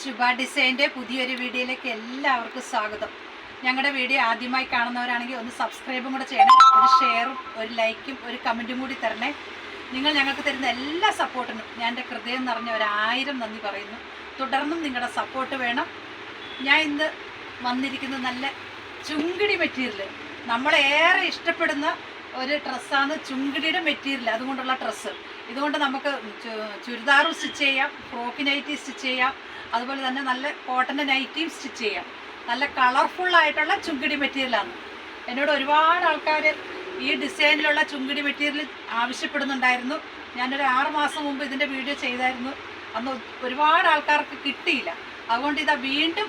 ശുഭ ഡിസൈന്റെ പുതിയൊരു വീഡിയോയിലേക്ക് എല്ലാവർക്കും സ്വാഗതം. ഞങ്ങളുടെ വീഡിയോ ആദ്യമായി കാണുന്നവരാണെങ്കിൽ ഒന്ന് സബ്സ്ക്രൈബും കൂടെ ചെയ്യണം ഒരു ഷെയറും ഒരു ലൈക്കും ഒരു കമന്റും കൂടി തരണേ. നിങ്ങൾ ഞങ്ങൾക്ക് തരുന്ന എല്ലാ സപ്പോർട്ടിനും ഞാൻ എന്റെ ഹൃദയം നിറഞ്ഞ ഒരായിരം നന്ദി പറയുന്നു. തുടർന്നും നിങ്ങളുടെ സപ്പോർട്ട് വേണം. ഞാൻ ഇന്ന് വന്നിരിക്കുന്ന നല്ല ചുങ്കിടി മെറ്റീരിയൽ നമ്മളേറെ ഇഷ്ടപ്പെടുന്ന ഒരു ഡ്രസ്സാണ് ചുങ്കിടിയുടെ മെറ്റീരിയൽ അതുകൊണ്ടുള്ള ഡ്രസ്സ്. ഇതുകൊണ്ട് നമുക്ക് ചുരിദാറും സ്റ്റിച്ച് ചെയ്യാം ഫ്രോക്കിനായിട്ട് സ്റ്റിച്ച് ചെയ്യാം അതുപോലെ തന്നെ നല്ല കോട്ടന്റെ നൈറ്റിയും സ്റ്റിച്ച് ചെയ്യാം. നല്ല കളർഫുൾ ആയിട്ടുള്ള ചുങ്കിടി മെറ്റീരിയലാണ് എന്നോട് ഒരുപാട് ആൾക്കാർ ഈ ഡിസൈനിലുള്ള ചുങ്കിടി മെറ്റീരിയൽ ആവശ്യപ്പെടുന്നുണ്ടായിരുന്നു. ഞാനൊരു ആറ് മാസം മുമ്പ് ഇതിന്റെ വീഡിയോ ചെയ്തായിരുന്നു. അന്ന് ഒരുപാട് ആൾക്കാർക്ക് കിട്ടിയില്ല. അതുകൊണ്ട് ഇതാ വീണ്ടും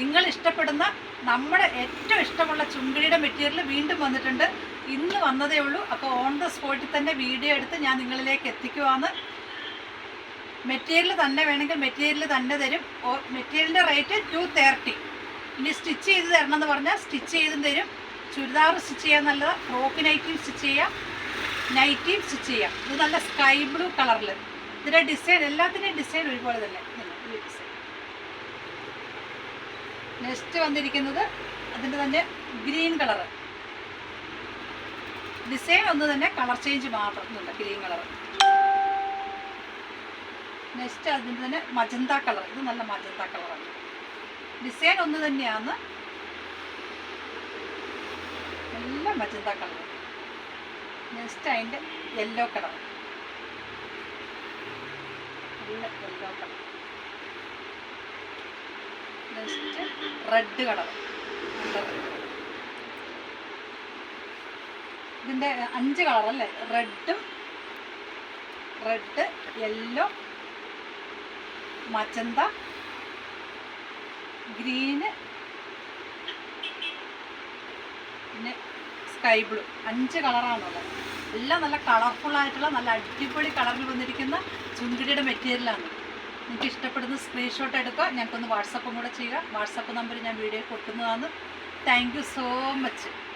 നിങ്ങൾ ഇഷ്ടപ്പെടുന്ന നമ്മുടെ ഏറ്റവും ഇഷ്ടമുള്ള ചുങ്കിടിയുടെ മെറ്റീരിയൽ വീണ്ടും വന്നിട്ടുണ്ട്. ഇന്ന് വന്നതേ ഉള്ളൂ. അപ്പോൾ ഓൺ ദ സ്പോട്ടിൽ തന്നെ വീഡിയോ എടുത്ത് ഞാൻ നിങ്ങളിലേക്ക് എത്തിക്കുവാണ്. മെറ്റീരിയൽ തന്നെ വേണമെങ്കിൽ മെറ്റീരിയൽ തന്നെ തരും. മെറ്റീരിയലിന്റെ റേറ്റ് ടു തേർട്ടി ഇനി സ്റ്റിച്ച് ചെയ്ത് തരണം എന്ന് പറഞ്ഞാൽ സ്റ്റിച്ച് ചെയ്തും തരും. ചുരിദാർ സ്റ്റിച്ച് ചെയ്യാൻ നല്ലത്. ഫ്രോക്ക് നൈറ്റിയും സ്റ്റിച്ച് ചെയ്യാം. നൈറ്റിയും സ്റ്റിച്ച് ചെയ്യാം. ഇത് നല്ല സ്കൈ ബ്ലൂ കളറിൽ. ഇതിന്റെ ഡിസൈൻ എല്ലാത്തിന്റെയും ഡിസൈൻ ഒരുപോലെ തന്നെ. നെക്സ്റ്റ് വന്നിരിക്കുന്നത് അതിന്റെ തന്നെ ഗ്രീൻ കളറ്. ഡിസൈൻ ഒന്ന് തന്നെ കളർ ചേഞ്ച് മാത്രം. ഗ്രീൻ കളർ നെക്സ്റ്റ് അതിന് തന്നെ മജന്ത കളർ ഇത് നല്ല മജന്ത കളറാണ് ഡിസൈൻ ഒന്ന് തന്നെയാണ്. നല്ല മജന്ത കളർ നെക്സ്റ്റ് അതിന്റെ യെല്ലോ കളർ നല്ല yellow colour next red colour ഇതിന്റെ അഞ്ച് കളർ അല്ലേ? റെഡും റെഡ് യെല്ലോ മച്ചന്ത ഗ്രീന് പിന്നെ സ്കൈ ബ്ലൂ. അഞ്ച് കളറാണുള്ളത്. എല്ലാം നല്ല കളർഫുൾ ആയിട്ടുള്ള നല്ല അടിപൊളി കളറിൽ വന്നിരിക്കുന്ന ചുന്തിരിയുടെ മെറ്റീരിയലാണ് നിങ്ങൾക്ക് ഇഷ്ടപ്പെടുന്ന സ്ക്രീൻഷോട്ട് എടുക്കുക. ഞങ്ങൾക്കൊന്ന് വാട്സപ്പും കൂടെ ചെയ്യുക. വാട്സപ്പ് നമ്പർ ഞാൻ വീഡിയോ കൊടുക്കുന്നതാണ്. Thank so much